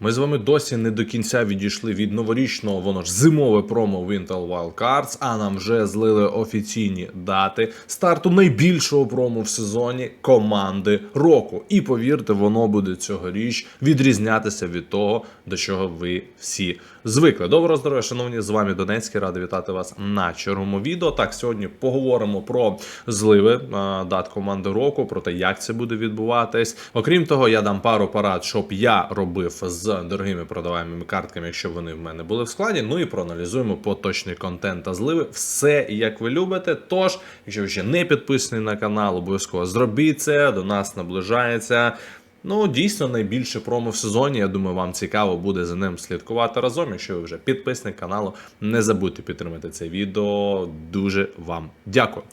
Ми з вами досі не до кінця відійшли від новорічного, воно ж зимове промо в Intel Wild Cards, а нам вже злили офіційні дати старту найбільшого промо в сезоні команди року. І повірте, воно буде цьогоріч відрізнятися від того, до чого ви всі звикли. Доброго здоров'я, шановні, з вами Донецький. Радий вітати вас на черговому відео. Так, сьогодні поговоримо про зливи дат команди року, про те, як це буде відбуватись. Окрім того, я дам пару порад, щоб я робив з дорогими продаваємими картками, якщо вони в мене були в складі. Ну і проаналізуємо поточний контент та зливи. Все як ви любите. Тож, якщо ви ще не підписані на канал, обов'язково зробіть це. До нас наближається. Ну, дійсно, найбільше промо в сезоні. Я думаю, вам цікаво буде за ним слідкувати разом. Якщо ви вже підписник каналу, не забудьте підтримати це відео. Дуже вам дякую.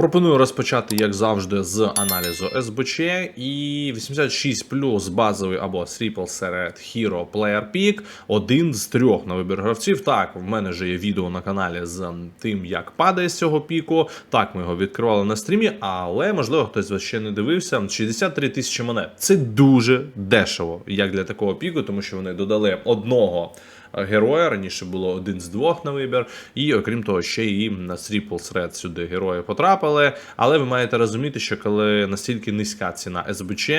Пропоную розпочати, як завжди, з аналізу СБЧ і 86 плюс базовий або Triple серед Hero Player Pick. Один з трьох на вибір гравців. Так, в мене вже є відео на каналі з тим, як падає з цього піку. Так, ми його відкривали на стрімі, але можливо хтось вас ще не дивився. 63 тисячі монет. Це дуже дешево, як для такого піку, тому що вони додали одного героя. Раніше було один з двох на вибір, і окрім того, ще і на Triple Threat сюди герої потрапили. Але ви маєте розуміти, що коли настільки низька ціна СБЧ,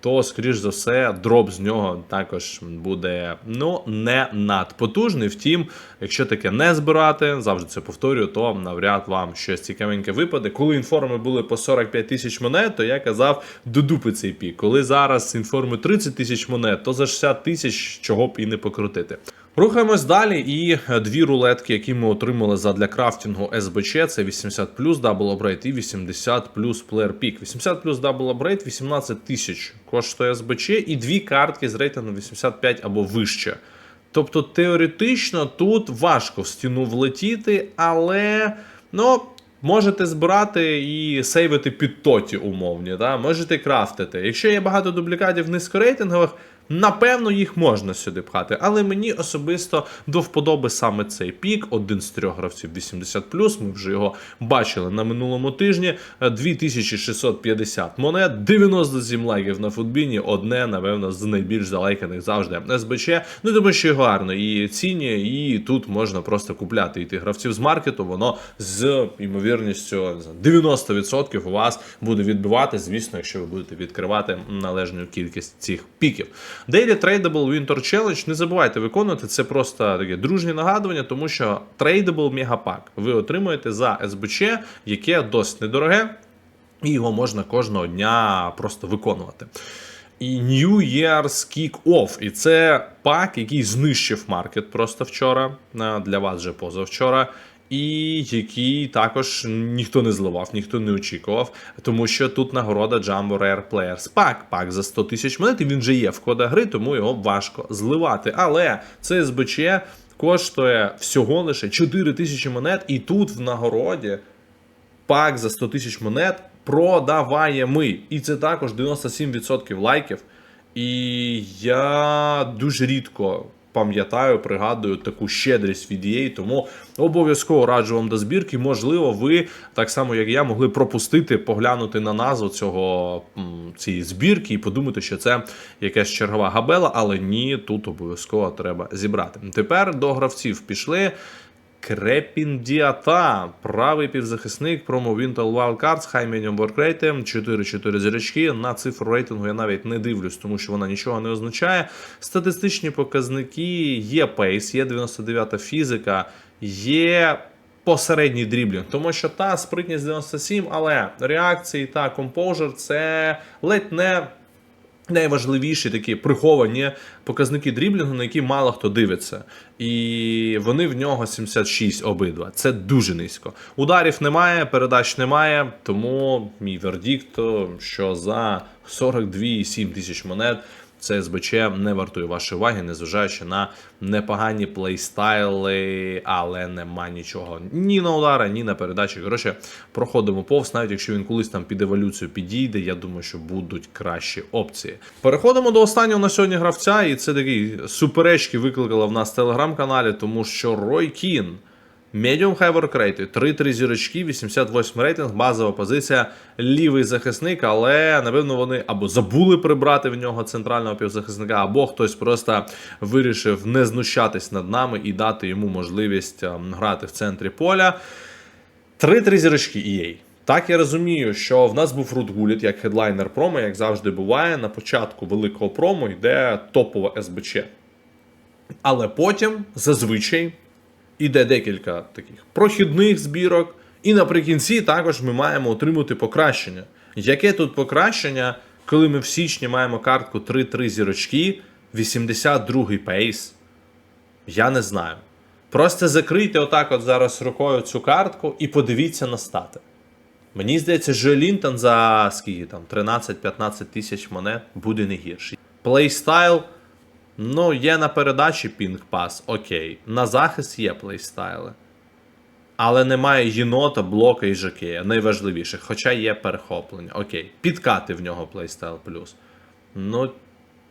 то скоріш за все дроп з нього також буде ну не надпотужний. Втім, якщо таке не збирати, завжди це повторюю, то навряд вам щось цікавеньке випаде. Коли інформи були по 45 тисяч монет, то я казав до дупи цей пік. Коли зараз інформи 30 тисяч монет, то за 60 тисяч чого б і не покрутити. Рухаємось далі. І дві рулетки, які ми отримали задля крафтингу СБЧ, це 80 плюс Upgrade і 80 плюс Player Pick. 80 плюс Upgrade 18 тисяч коштує СБЧ, і дві картки з рейтингом 85 або вище. Тобто теоретично тут важко в стіну влетіти, але ну. Можете збирати і сейвити під тоті умовні, да? можете крафтити. Якщо є багато дублікатів низькорейтингових, напевно, їх можна сюди пхати. Але мені особисто до вподоби саме цей пік, один з трьох гравців 80. Ми вже його бачили на минулому тижні. 2650 монет, 97 лайків на футбіні. Одне, напевно, з найбільш залайканих завжди СБЧ. Ну тому що його гарно і ціні, і тут можна просто купляти йти гравців з маркету. Воно з ймовірністю 90% у вас буде відбивати, звісно, якщо ви будете відкривати належну кількість цих піків. Daily Tradable Winter Challenge, не забувайте виконувати, це просто таке дружнє нагадування, тому що Tradable Мегапак ви отримуєте за СБЧ, яке досить недороге, і його можна кожного дня просто виконувати. І New Year's Kick-Off. І це пак, який знищив маркет просто вчора, для вас вже позавчора. І який також ніхто не зливав, ніхто не очікував, тому що тут нагорода Jumbo Rare Players Pack, пак за 100 тисяч монет, і він вже є в кода гри, тому його важко зливати. Але це СБЧ коштує всього лише 4 тисячі монет, і тут в нагороді пак за 100 тисяч монет продаваємий. І це також 97% лайків. І я дуже рідко пам'ятаю, пригадую таку щедрість від EA, тому обов'язково раджу вам до збірки. Можливо, ви, так само як я, могли пропустити, поглянути на назву цього цієї збірки і подумати, що це якась чергова габела, але ні, тут обов'язково треба зібрати. Тепер до гравців пішли. Крепіндіата, правий півзахисник, промо Wintel Wild Cards, хай мінімум воркрейти, 4-4 зірочки. На цифру рейтингу я навіть не дивлюсь, тому що вона нічого не означає. Статистичні показники є пейс, є 99-та фізика, є посередній дріблінг, тому що та спритність 97, але реакції та композер це ледь не найважливіші такі приховані показники дріблінгу, на які мало хто дивиться. І вони в нього 76 обидва. Це дуже низько. Ударів немає, передач немає, тому мій вердикт, що за 42,7 тисяч монет. Це СБЧ не вартує вашої уваги, незважаючи на непогані плейстайли, але нема нічого ні на удари, ні на передачі. Коротше, проходимо повз, навіть якщо він колись там під еволюцію підійде, я думаю, що будуть кращі опції. Переходимо до останнього на сьогодні гравця, і це такі суперечки викликало в нас в телеграм-каналі, тому що Рой Кін. Medium High Work Rate, 3-3 зірочки, 88 рейтинг, базова позиція, лівий захисник, але напевно вони або забули прибрати в нього центрального півзахисника, або хтось просто вирішив не знущатись над нами і дати йому можливість ем, грати в центрі поля. 3-3 зірочки EA. Так я розумію, що в нас був Рут Гуліт як хедлайнер промо, як завжди буває. На початку великого промо йде топова СБЧ. Але потім зазвичай іде декілька таких прохідних збірок, і наприкінці також ми маємо отримати покращення. Яке тут покращення, коли ми в січні маємо картку 3-3 зірочки, 82-й пейс? Я не знаю. Просто закрийте отак от зараз рукою цю картку і подивіться на стати. Мені здається, що Лінтон за скільки там 13-15 тисяч монет буде не гірший. Плейстайл. Ну, є на передачі пінг-пас, окей. На захист є плейстайли. Але немає єнота, блока і жокея, найважливіших, хоча є перехоплення. Окей. Підкати в нього плейстайл плюс. Ну,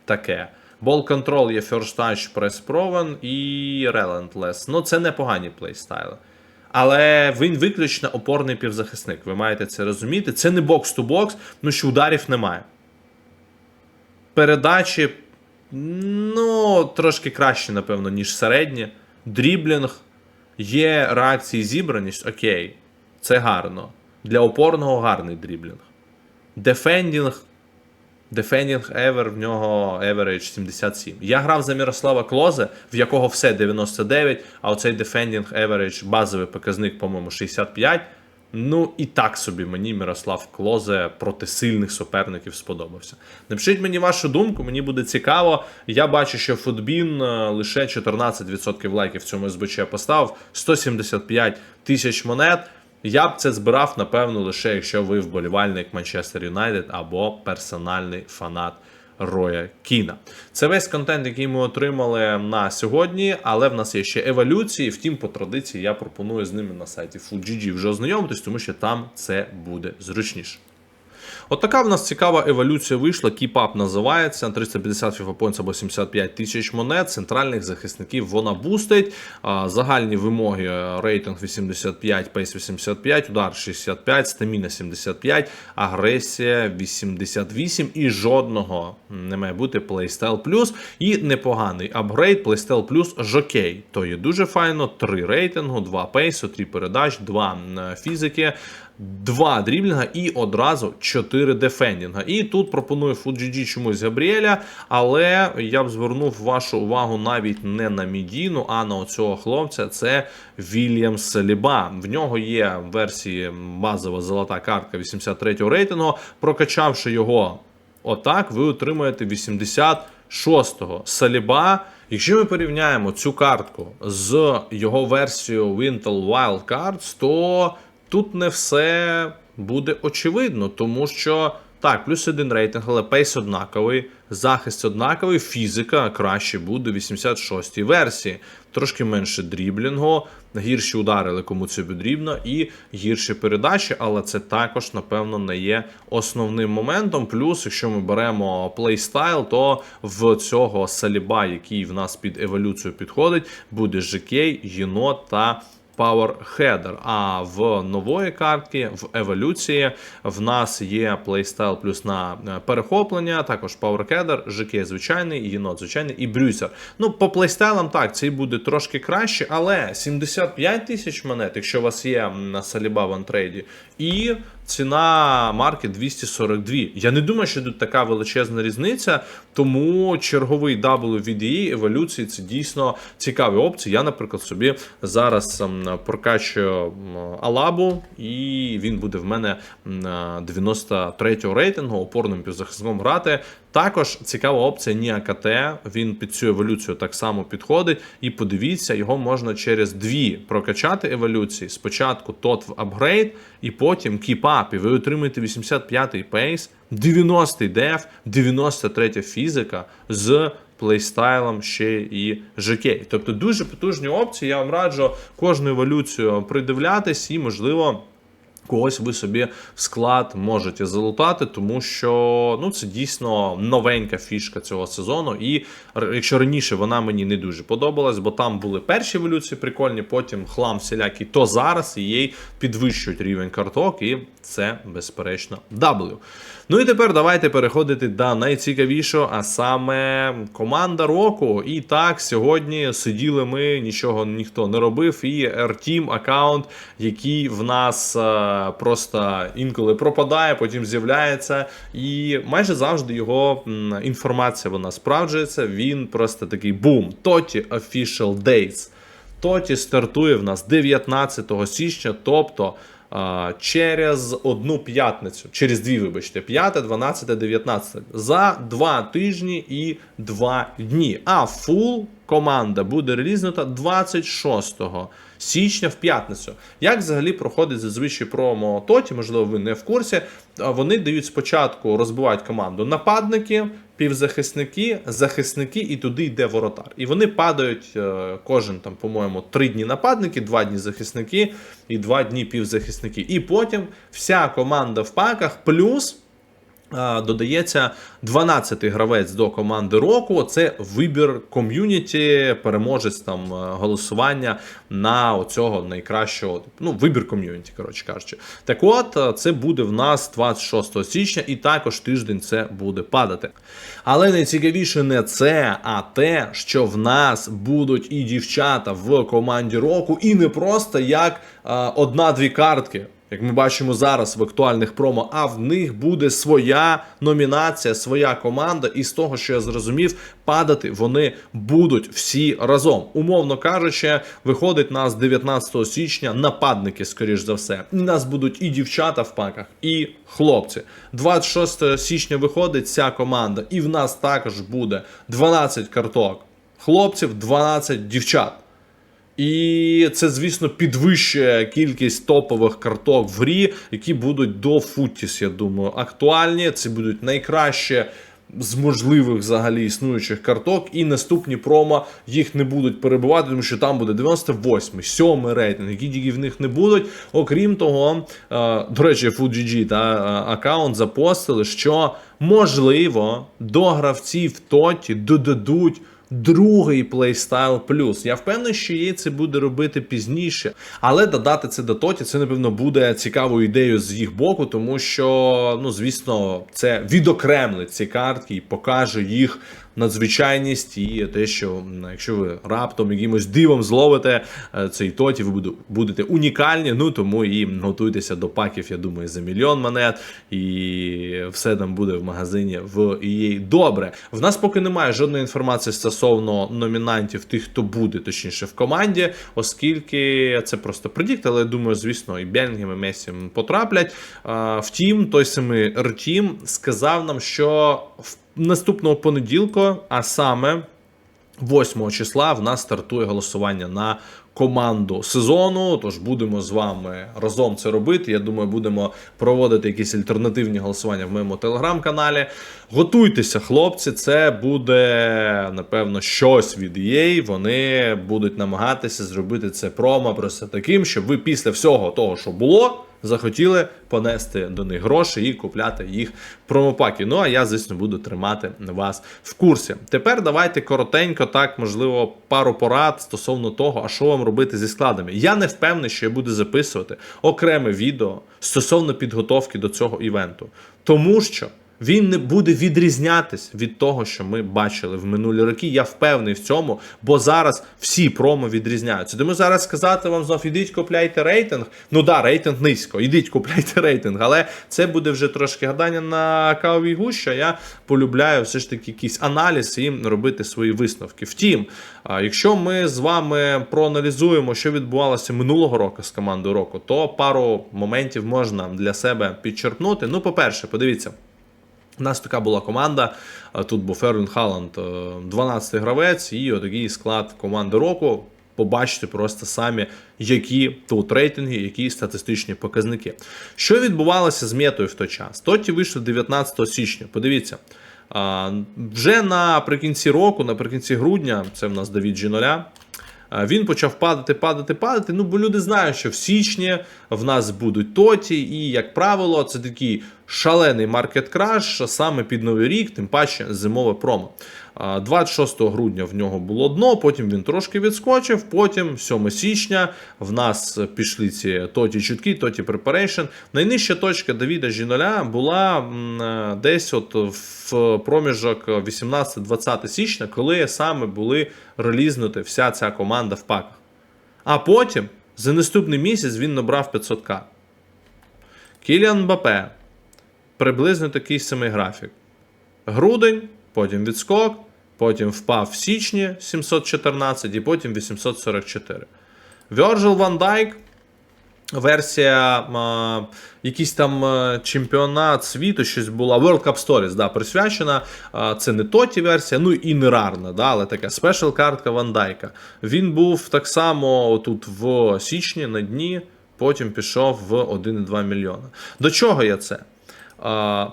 таке. Ball Control є First Touch, Press Proven і Relentless. Ну, це непогані плейстайли. Але він виключно опорний півзахисник. Ви маєте це розуміти. Це не бокс-ту-бокс, ну що ударів немає. Передачі, ну, трошки краще, напевно, ніж середні. Дріблінг, є реакції зібраність, окей. Це гарно. Для опорного гарний дріблінг. Дефендінг. Defending Ever в нього average 77. Я грав за Мірослава Клозе, в якого все 99, а оцей Defending Average базовий показник, по-моєму, 65. Ну і так собі мені Мирослав Клозе проти сильних суперників сподобався. Напишіть мені вашу думку, мені буде цікаво. Я бачу, що Футбін е, лише 14% лайків цьому СБЧ поставив, 175 тисяч монет. Я б це збирав, напевно, лише якщо ви вболівальник Манчестер Юнайтед або персональний фанат Роя Кіна. Це весь контент, який ми отримали на сьогодні, але в нас є ще еволюції. Втім, по традиції я пропоную з ними на сайті FullGG вже ознайомитись, тому що там це буде зручніше. От в нас цікава еволюція вийшла. Keep-up називається 350 FIFA Points або 75 тисяч монет. Центральних захисників вона бустить. Загальні вимоги е, рейтинг 85, пейс 85, удар 65, стаміна 75, агресія 88 і жодного не має бути плейстайл плюс. І непоганий апгрейд плейстайл плюс жокей. То є дуже файно. 3 рейтингу, 2 пейсу, 3 передач, 2 фізики. Два дріблінга і одразу 4 дефендінга. І тут пропоную FUGG чомусь Габріеля, але я б звернув вашу увагу навіть не на Мідіну, а на оцього хлопця. Це Вільям Саліба. В нього є в версії базова золота картка 83-го рейтингу. Прокачавши його отак, ви отримаєте 86-го Саліба. Якщо ми порівняємо цю картку з його версією Wintel Wild Cards, то тут не все буде очевидно, тому що так, плюс один рейтинг, але пейс однаковий, захист однаковий, фізика краще буде в 86-й версії. Трошки менше дріблінгу, гірші удари, але кому це потрібно, і гірші передачі, але це також, напевно, не є основним моментом. Плюс, якщо ми беремо плейстайл, то в цього саліба, який в нас під еволюцію підходить, буде ЖК, єнот та Power Header. А в нової картки, в еволюції, в нас є плейстайл плюс на е, перехоплення, також Power Header, ЖК звичайний, єнот звичайний і брюсер. Ну, по плейстайлам так, цей буде трошки краще, але 75 тисяч монет, якщо у вас є на Саліба в антрейді, і ціна марки 242. Я не думаю, що тут така величезна різниця, тому черговий WVDE еволюції це дійсно цікаві опції. Я, наприклад, собі зараз ем, прокачую Алабу, і він буде в мене 93-го рейтингу опорним півзахисником грати. Також цікава опція KT, Він під цю еволюцію так само підходить. І подивіться, його можна через дві прокачати еволюції. Спочатку тот в апгрейд, і потім кіпап. І ви отримаєте 85-й пейс, 90-й деф, 93 фізика з плейстайлом ще і ЖК. Тобто дуже потужні опції. Я вам раджу кожну еволюцію придивлятись і, можливо. Когось ви собі в склад можете залутати, тому що ну це дійсно новенька фішка цього сезону. І якщо раніше вона мені не дуже подобалась, бо там були перші еволюції прикольні, потім хлам всілякий, то зараз їй підвищують рівень карток, і це безперечно W. Ну і тепер давайте переходити до найцікавішого, а саме команда року. І так, сьогодні сиділи ми, нічого ніхто не робив. І R-Team аккаунт, який в нас е, просто інколи пропадає, потім з'являється. І майже завжди його інформація вона справджується. Він просто такий бум. Тоті Official Dates. Тоті стартує в нас 19 січня, тобто через одну п'ятницю, через дві, вибачте, 5, 12, 19. За два тижні і два дні. А фул команда буде релізнута 26 січня в п'ятницю. Як взагалі проходить зазвичай промо Тоті, можливо, ви не в курсі. Вони дають спочатку розбивають команду нападники, півзахисники, захисники, і туди йде воротар. І вони падають е, кожен там, по-моєму, три дні нападники, два дні захисники і два дні півзахисники. І потім вся команда в паках, плюс. Додається 12-й гравець до команди року. Це вибір ком'юніті, переможець там е, голосування на оцього найкращого. Ну, вибір ком'юніті, коротше кажучи. Так от, е, це буде в нас 26 січня, і також тиждень це буде падати. Але найцікавіше не це, а те, що в нас будуть і дівчата в команді року, і не просто як е, одна-дві картки. Як ми бачимо зараз в актуальних промо, а в них буде своя номінація, своя команда, і з того, що я зрозумів, падати вони будуть всі разом. Умовно кажучи, виходить нас 19 січня нападники, скоріш за все. І нас будуть і дівчата в паках, і хлопці. 26 січня виходить ця команда, і в нас також буде 12 карток хлопців, 12 дівчат. І це, звісно, підвищує кількість топових карток в грі, які будуть до Футіс, я думаю, актуальні. Це будуть найкраще з можливих взагалі існуючих карток. І наступні промо їх не будуть перебувати, тому що там буде 98, 7 рейтинг, які в них не будуть. Окрім того, е, до речі, FUGG та е, аккаунт запостили, що можливо до гравців Тоті додадуть. Другий плейстайл плюс. Я впевнений, що її це буде робити пізніше, але додати це до тоті, це напевно буде цікавою ідеєю з їх боку, тому що, ну звісно, це відокремлить ці картки і покаже їх надзвичайність і те, що якщо ви раптом якимось дивом зловите е, цей тоті, ви будете унікальні. Ну тому і готуйтеся до паків, я думаю, за мільйон монет, і все там буде в магазині в її добре. В нас поки немає жодної інформації стосовно номінантів, тих, хто буде, точніше, в команді, оскільки це просто предікт, але я думаю, звісно, і Белінгем, і Месі потраплять. Втім, той самий Ртім сказав нам, що в наступного понеділка, а саме 8 числа в нас стартує голосування на команду сезону. Тож будемо з вами разом це робити. Я думаю, будемо проводити якісь альтернативні голосування в моєму телеграм-каналі. Готуйтеся, хлопці, це буде напевно щось від EA. Вони будуть намагатися зробити це промо просто таким, щоб ви після всього того, що було. Захотіли понести до них гроші і купляти їх промопаки. Ну а я, звісно, буду тримати вас в курсі. Тепер давайте коротенько, так можливо, пару порад стосовно того, а що вам робити зі складами. Я не впевнений, що я буду записувати окреме відео стосовно підготовки до цього івенту, тому що. Він не буде відрізнятись від того, що ми бачили в минулі роки. Я впевнений в цьому, бо зараз всі промо відрізняються. Тому зараз сказати вам знов, ідіть купляйте рейтинг. Ну да, рейтинг низько, ідіть купляйте рейтинг, але це буде вже трошки гадання на кавовій гуща. Я полюбляю все ж таки якийсь аналіз і робити свої висновки. Втім, якщо ми з вами проаналізуємо, що відбувалося минулого року з командою року, то пару моментів можна для себе підчерпнути. Ну, по-перше, подивіться. У нас така була команда. Тут був Ерлін Халанд, 12-й гравець, і отакий склад команди року. Побачите просто самі, які тут рейтинги, які статистичні показники. Що відбувалося з метою в той час? Тоті вийшли 19 січня. Подивіться, вже наприкінці року, наприкінці грудня, це в нас Давід G0, е, він почав падати, падати, падати. Ну, бо люди знають, що в січні в нас будуть тоті, і, як правило, це такий шалений маркет-краш саме під новий рік, тим паче зимове промо. 26 грудня в нього було дно, потім він трошки відскочив. Потім, 7 січня, в нас пішли ці тоті чутки, тоті preparation. Найнижча точка Давіда Жіноля була е, десь от в проміжок 18-20 січня, коли саме були релізнути вся ця команда в паках. А потім за наступний місяць він набрав 500к. Кіліан Мбапе. Приблизно такий самий графік. Грудень, потім відскок, потім впав в січні 714 і потім 844. Virgil Van Dijk. Версія, а, якийсь там чемпіонат світу, щось була. World Cup Stories, да, присвячена. А, це не тоті версія, ну і не рарна, да, але така спешл картка Ван Дайка. Він був так само тут в січні на дні, потім пішов в 1,2 мільйона. До чого я це?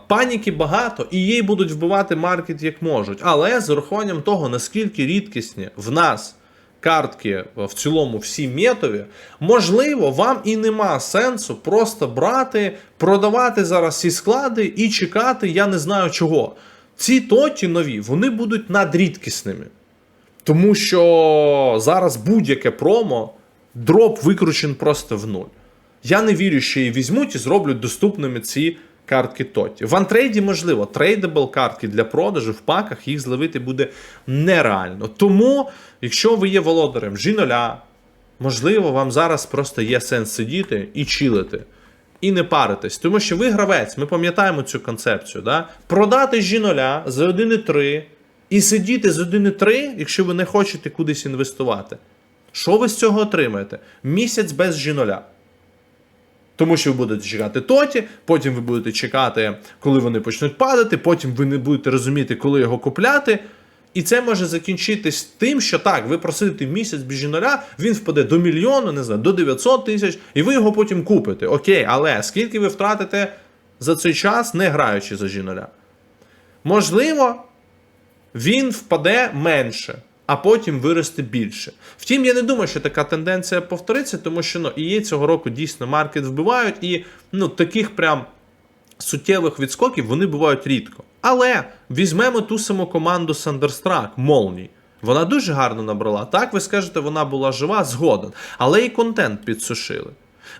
Паніки багато, і їй будуть вбивати маркет як можуть. Але з урахуванням того, наскільки рідкісні в нас картки в цілому всі метові, можливо, вам і нема сенсу просто брати, продавати зараз ці склади і чекати, я не знаю чого. Ці тоті нові, вони будуть надрідкісними. Тому що зараз будь-яке промо, дроп викручен просто в нуль. Я не вірю, що її візьмуть і зроблять доступними ці картки Тоті. В антрейді можливо, трейдабл картки для продажу в паках їх зловити буде нереально. Тому, якщо ви є володарем жіноля, можливо, вам зараз просто є сенс сидіти і чилити. І не паритись, тому що ви гравець, ми пам'ятаємо цю концепцію. Да? Продати жіноля за 1,3 і сидіти з 1,3, якщо ви не хочете кудись інвестувати. Що ви з цього отримаєте? Місяць без жіноля. Тому що ви будете чекати тоті, потім ви будете чекати, коли вони почнуть падати, потім ви не будете розуміти, коли його купляти. І це може закінчитись тим, що так, ви просидите місяць без жіноля, він впаде до мільйону, не знаю, до 900 тисяч, і ви його потім купите. Окей, але скільки ви втратите за цей час, не граючи за жіноля? Можливо, він впаде менше, а потім виросте більше. Втім, я не думаю, що така тенденція повториться, тому що ну, і цього року дійсно маркет вбивають, і ну, таких прям суттєвих відскоків вони бувають рідко. Але візьмемо ту саму команду Сандерстрак, Молній. Вона дуже гарно набрала. Так, ви скажете, вона була жива, згоден. Але і контент підсушили.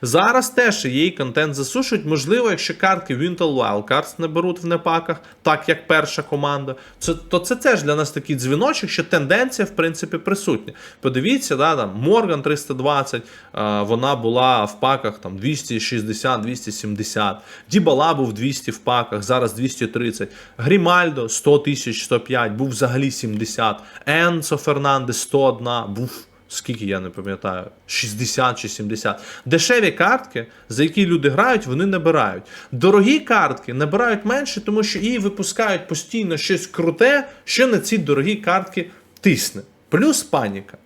Зараз теж її контент засушують. Можливо, якщо картки Wintel Wildcards не беруть в непаках, так як перша команда, це, то це теж для нас такий дзвіночок, що тенденція, в принципі, присутня. Подивіться, да, там Морган 320, е, вона була в паках там 260-270. Дібала був 200 в паках, зараз 230. Грімальдо 100 тисяч 105, був взагалі 70. Енцо Фернандес 101, був скільки я не пам'ятаю, 60 чи 70. Дешеві картки, за які люди грають, вони набирають. Дорогі картки набирають менше, тому що її випускають постійно щось круте, що на ці дорогі картки тисне. Плюс паніка.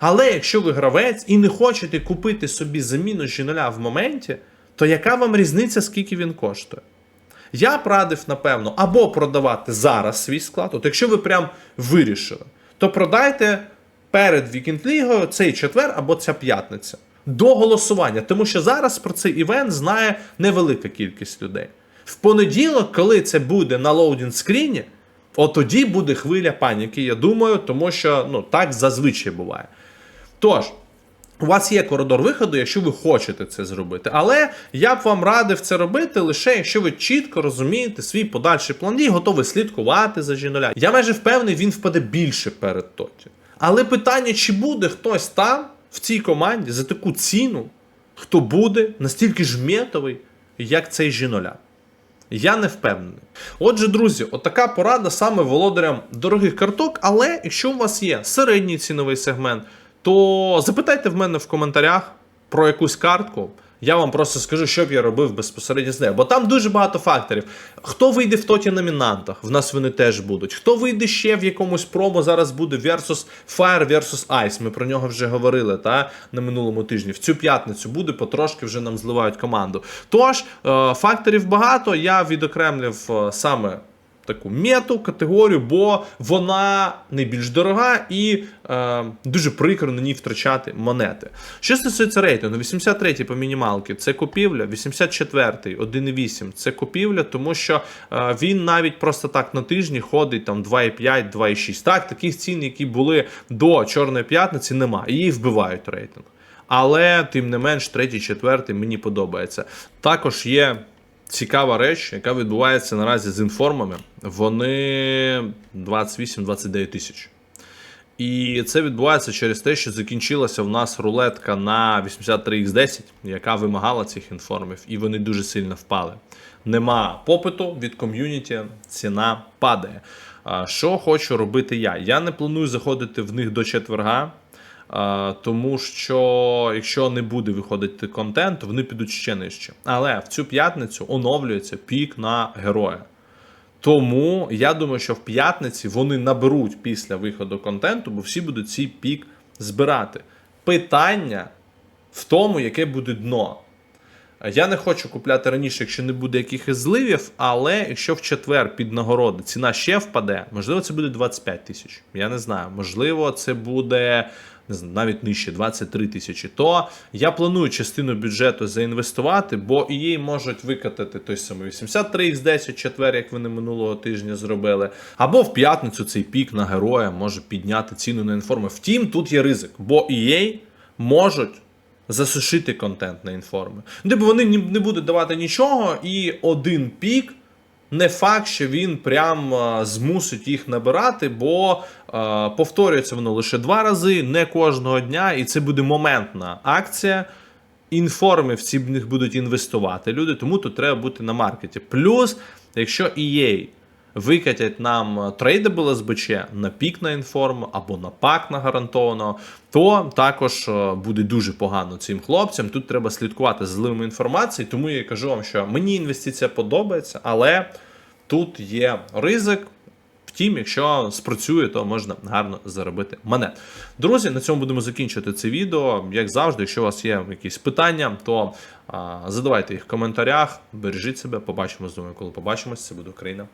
Але якщо ви гравець і не хочете купити собі заміну жіноля в моменті, то яка вам різниця, скільки він коштує? Я б радив, напевно, або продавати зараз свій склад. От якщо ви прям вирішили, то продайте перед Вікінд-лігою цей четвер або ця п'ятниця до голосування, тому що зараз про цей івент знає невелика кількість людей. В понеділок, коли це буде на лоудінг скріні, от буде хвиля паніки, я думаю, тому що ну, так зазвичай буває. Тож. У вас є коридор виходу, якщо ви хочете це зробити. Але я б вам радив це робити лише якщо ви чітко розумієте свій подальший план і готові слідкувати за жіноля. Я майже впевнений, він впаде більше перед Тоті. Але питання, чи буде хтось там, в цій команді, за таку ціну, хто буде настільки ж метовий, як цей жіноля. Я не впевнений. Отже, друзі, отака порада саме володарям дорогих карток. Але якщо у вас є середній ціновий сегмент, то запитайте в мене в коментарях про якусь картку. Я вам просто скажу, що б я робив безпосередньо з нею. Бо там дуже багато факторів. Хто вийде в тоті номінантах? В нас вони теж будуть. Хто вийде ще в якомусь промо, зараз буде Versus Fire versus Ice. Ми про нього вже говорили та, на минулому тижні. В цю п'ятницю буде, потрошки вже нам зливають команду. Тож, е, факторів багато. Я відокремлив е, саме таку мету, категорію, бо вона найбільш дорога і е, дуже прикро на ній втрачати монети. Що стосується рейтингу, 83-й по мінімалки це купівля, 84-й 1,8 це купівля, тому що е, він навіть просто так на тижні ходить там 2,5, 2,6. Так, таких цін, які були до Чорної п'ятниці, немає. Її вбивають рейтинг. Але тим не менш, третій, четвертий мені подобається. Також є цікава реч, яка відбувається наразі з інформами. Вони 28-29 тисяч. І це відбувається через те, що закінчилася в нас рулетка на 83x10, яка вимагала цих інформів, і вони дуже сильно впали. Нема попиту від ком'юніті, ціна падає. Що хочу робити я? Я не планую заходити в них до четверга. Тому що якщо не буде виходити контент, вони підуть ще нижче. Але в цю п'ятницю оновлюється пік на героя. Тому я думаю, що в п'ятниці вони наберуть після виходу контенту, бо всі будуть цей пік збирати. Питання в тому, яке буде дно. Я не хочу купляти раніше, якщо не буде якихось зливів, але якщо в четвер під нагороди ціна ще впаде, можливо, це буде 25 тисяч. Я не знаю. Можливо, це буде не знаю, навіть нижче 23 тисячі. То я планую частину бюджету заінвестувати, бо їй можуть викатати той самий 83x10 четвер, як вони минулого тижня зробили. Або в п'ятницю цей пік на героя може підняти ціну на інформи. Втім, тут є ризик, бо EA можуть засушити контент на інформи. Ну, Типу вони не будуть давати нічого, і один пік. Не факт, що він прям змусить їх набирати, бо повторюється воно лише два рази, не кожного дня, і це буде моментна акція. Інформи в ці будуть інвестувати люди, тому тут треба бути на маркеті. Плюс, якщо EA викатять нам трейдабл СБЧ на пік на інформу або на пак на гарантованого, то також е, буде дуже погано цим хлопцям. Тут треба слідкувати за зливами інформації, тому я кажу вам, що мені інвестиція подобається, але тут є ризик. Втім, якщо спрацює, то можна гарно заробити монет. Друзі, на цьому будемо закінчувати це відео. Як завжди, якщо у вас є якісь питання, то а, задавайте їх в коментарях. Бережіть себе, побачимо з вами, коли побачимось. Це буде Україна.